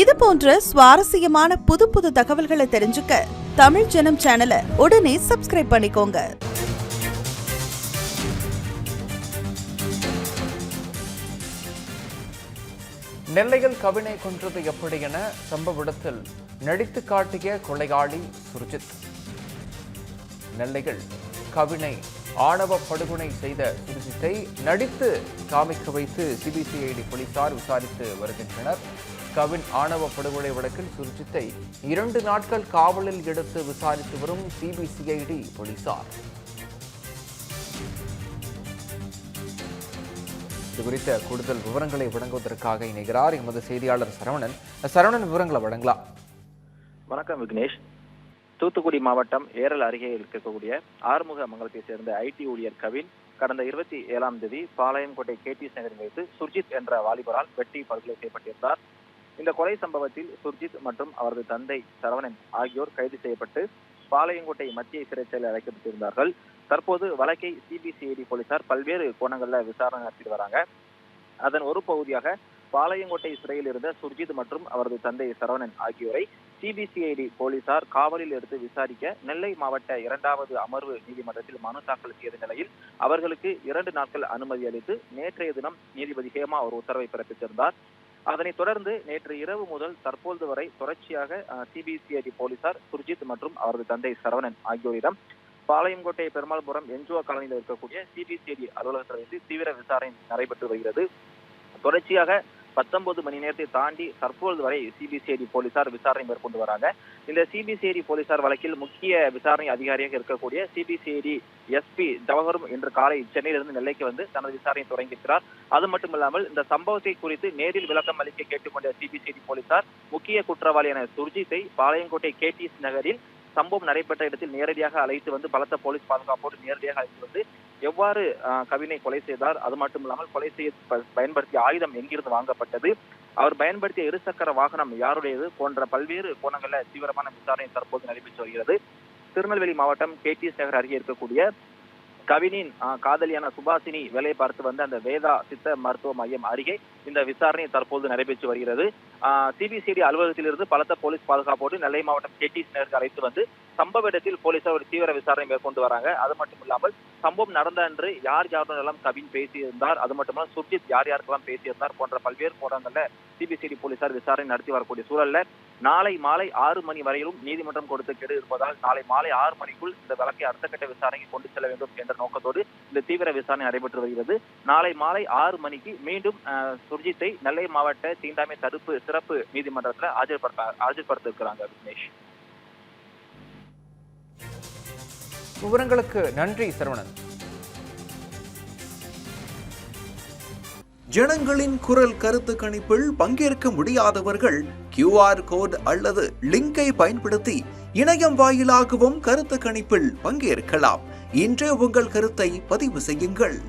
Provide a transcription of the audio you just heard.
இது போன்ற சுவாரஸ்யமான புது புது தகவல்களை தெரிஞ்சுக்க தமிழ் ஜனம் சேனலை உடனே சப்ஸ்கிரைப் பண்ணிக்கோங்க. நெல்லையில் கவினை கொன்றது எப்படி என சம்பவ இடத்தில் நடித்து காட்டிய கொலையாளி சுர்ஜித். நெல்லையில் கவினை ஆணவ படுகொலை செய்த சுர்ஜித்தை நடித்து காமிக்க வைத்து சிபிசிஐடி போலீசார் விசாரித்து வருகின்றனர். கவின் ஆணவ படுகொலை வழக்கில் சுர்ஜித்தை இரண்டு நாட்கள் காவலில் எடுத்து விசாரித்து வரும் சிபிசிஐடி போலீசார். இது குறித்த கூடுதல் விவரங்களை வழங்குவதற்காக இணைகிறார் எமது செய்தியாளர் சரவணன். சரவணன் விவரங்களை வழங்கலாம். வணக்கம் விக்னேஷ். தூத்துக்குடி மாவட்டம் ஏரல் அருகே இருக்கக்கூடிய ஆறுமுக மங்கலத்தை சேர்ந்த ஐடி ஊழியர் கவின் கடந்த இருபத்தி ஏழாம் தேதி பாளையங்கோட்டை கேடிஎஸ் நகரில் வைத்து சுர்ஜித் என்ற வாலிபரால் வெட்டி படுகொலை செய்யப்பட்டிருந்தார். இந்த கொலை சம்பவத்தில் சுர்ஜித் மற்றும் அவரது தந்தை சரவணன் ஆகியோர் கைது செய்யப்பட்டு பாளையங்கோட்டை மத்திய சிறைச்சாலையில் அழைக்கப்பட்டிருந்தார்கள் தற்போது வழக்கை சிபிசிஐடி போலீசார் பல்வேறு கோணங்கள்ல விசாரணை நடத்திட்டு வராங்க. அதன் ஒரு பகுதியாக பாளையங்கோட்டை சிறையில் இருந்த சுர்ஜித் மற்றும் அவரது தந்தை சரவணன் ஆகியோரை சிபிசிஐடி போலீசார் காவலில் எடுத்து விசாரிக்க நெல்லை மாவட்ட இரண்டாவது அமர்வு நீதிமன்றத்தில் மனு தாக்கல் செய்த நிலையில் அவர்களுக்கு இரண்டு நாட்கள் அனுமதி அளித்து நேற்றைய தினம் நீதிபதி ஹேமா ஒரு உத்தரவை பிறப்பித்திருந்தார். அதனைத் தொடர்ந்து நேற்று இரவு முதல் தற்போது வரை தொடர்ச்சியாக சிபிசிஐடி போலீசார் சுர்ஜித் மற்றும் அவரது தந்தை சரவணன் ஆகியோரிடம் பாளையங்கோட்டை பெருமாள்புரம் என்ஜிஓ காலனியில் இருக்கக்கூடிய சிபிசிஐடி அலுவலகத்தில் தீவிர விசாரணை நடைபெற்று வருகிறது. தொடர்ச்சியாக பத்தொன்பது மணி நேரத்தை தாண்டி தற்போது வரை சிபிசிஐடி போலீசார் விசாரணை மேற்கொண்டு வராங்க. இந்த சிபிசிஐடி போலீசார் வழக்கில் முக்கிய விசாரணை அதிகாரியாக இருக்கக்கூடிய சிபிசிஐடி எஸ்பி ஜவஹரும் இன்று காலை சென்னையிலிருந்து நெல்லைக்கு வந்து தனது விசாரணை தொடங்கியிருக்கிறார். அது மட்டும் இல்லாமல் இந்த சம்பவத்தை குறித்து நேரில் விளக்கம் அளிக்க கேட்டுக்கொண்ட சிபிசிஐடி போலீசார் முக்கிய குற்றவாளியான சுர்ஜித்தை பாளையங்கோட்டை கேடிஎஸ் நகரில் சம்பவம் நடைபெற்ற இடத்தில் நேரடியாக அழைத்து வந்து பலத்த போலீஸ் பாதுகாப்போடு நேரடியாக அழைத்து வந்து எவ்வாறு கவினை கொலை செய்தார்? அது மட்டும் இல்லாமல் கொலை செய்ய பயன்படுத்திய ஆயுதம் எங்கிருந்து வாங்கப்பட்டது? அவர் பயன்படுத்திய இருசக்கர வாகனம் யாருடையது? போன்ற பல்வேறு கோணங்களில் தீவிரமான விசாரணை தற்போது நடைபெற்று வருகிறது. திருநெல்வேலி மாவட்டம் கேடிஎஸ் நகர் அருகே இருக்கக்கூடிய கவினின் காதலியான சுபாசினி வேலை பார்த்து வந்த அந்த வேதா சித்த மருத்துவ மையம் அருகே இந்த விசாரணை தற்போது நடைபெற்று வருகிறது. சிபிசிடி அலுவலகத்திலிருந்து பலத்த போலீஸ் பாதுகாப்போடு நெல்லை மாவட்டம் கேடிஎஸ் நகருக்கு அழைத்து வந்து சம்பவ இடத்தில் போலீசார் ஒரு தீவிர விசாரணை மேற்கொண்டு வராங்க. அது மட்டும் இல்லாமல் சம்பவம் நடந்த அன்று யார் யாருடனெல்லாம் கவின் பேசியிருந்தார் அது மட்டும் இல்லாமல் சுர்ஜித் யார் யாருக்கெல்லாம் பேசியிருந்தார் போன்ற பல்வேறு கோணங்கள்ல சிபிசிடி போலீசார் விசாரணை நடத்தி வரக்கூடிய சூழல்ல நாளை மாலை ஆறு மணி வரையிலும் நீதிமன்றம் கொடுத்த கெடு இருப்பதால் நாளை மாலை ஆறு மணிக்குள் இந்த வழக்கை அடுத்த கட்ட விசாரணைக்கு கொண்டு செல்ல வேண்டும் என்ற நோக்கத்தோடு இந்த தீவிர விசாரணை நடைபெற்று வருகிறது. நாளை மாலை ஆறு மணிக்கு மீண்டும் சுர்ஜித்தை நெல்லை மாவட்ட தீண்டாமை தடுப்பு சிறப்பு நீதிமன்றத்தில் ஆஜர்படுத்த ஆஜர்படுத்த இருக்கிறாங்க விக்னேஷ். விவரங்களுக்கு நன்றி சரவணன். ஜனங்களின் குரல் கருத்து கணிப்பில் பங்கேற்க முடியாதவர்கள் கியூஆர் கோட் அல்லது லிங்கை பயன்படுத்தி இணையம் வாயிலாகவும் கருத்து கணிப்பில் பங்கேற்கலாம். இன்றே உங்கள் கருத்தை பதிவு செய்யுங்கள்.